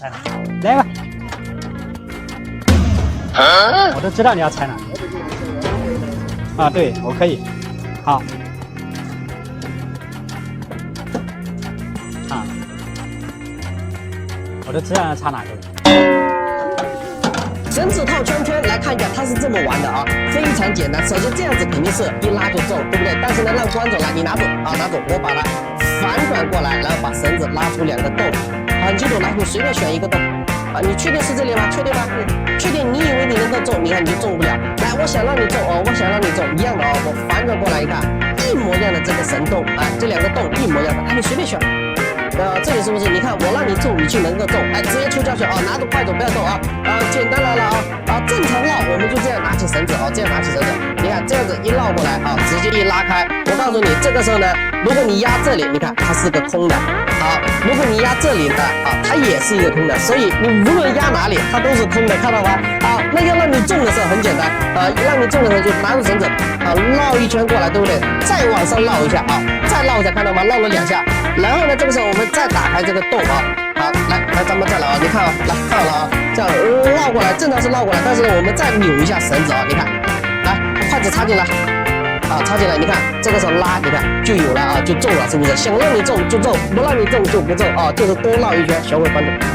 来吧。我都知道你要猜哪个。啊，对，我可以。好。啊。我都知道要插哪个了。绳子套圈圈来看一下，它是这么玩的啊，非常简单。首先这样子肯定是一拉就中，对不对？但是呢，让观众来，你拿走啊，拿走，我把它反转过来，然后把绳子拉出两个洞，很清楚。来，你随便选一个洞啊，你确定是这里吗？确定吗？确定？你以为你能够中，你看你就中不了。来，我想让你中哦，我想让你中一样的哦，我反转过来一看，一模一样的这个绳洞啊，这两个洞一模一样的，哎，你随便选。呃，这里是不是？你看我让你中，你就能够中，哎，直接出教学啊，拿着快走，不要动啊，啊，简单来了啊，啊，正常绕我们就这样拿起绳子啊，这样拿起绳子，你看这样子一绕过来啊，直接一拉开，告诉你，这个时候呢，如果你压这里，你看它是个空的，好，如果你压这里呢，啊，它也是一个空的，所以你无论压哪里，它都是空的，看到吗？好，那要让你中的时候很简单，啊，让你中的时候就拿着绳子啊，绕一圈过来，对不对？再往上绕一下啊，再绕一下，看到吗？绕了两下。然后呢，这个时候我们再打开这个洞啊，好，来，来，咱们再来啊，你看啊，来，看好了啊，这样绕过来，正常是绕过来，但是我们再扭一下绳子啊，你看，来，筷子插进来，啊，插进来，你看，这个时候拉，你看就有了啊，就中了，是不是？想让你中就中，不让你中就不中啊，就是多绕一圈，学会关注。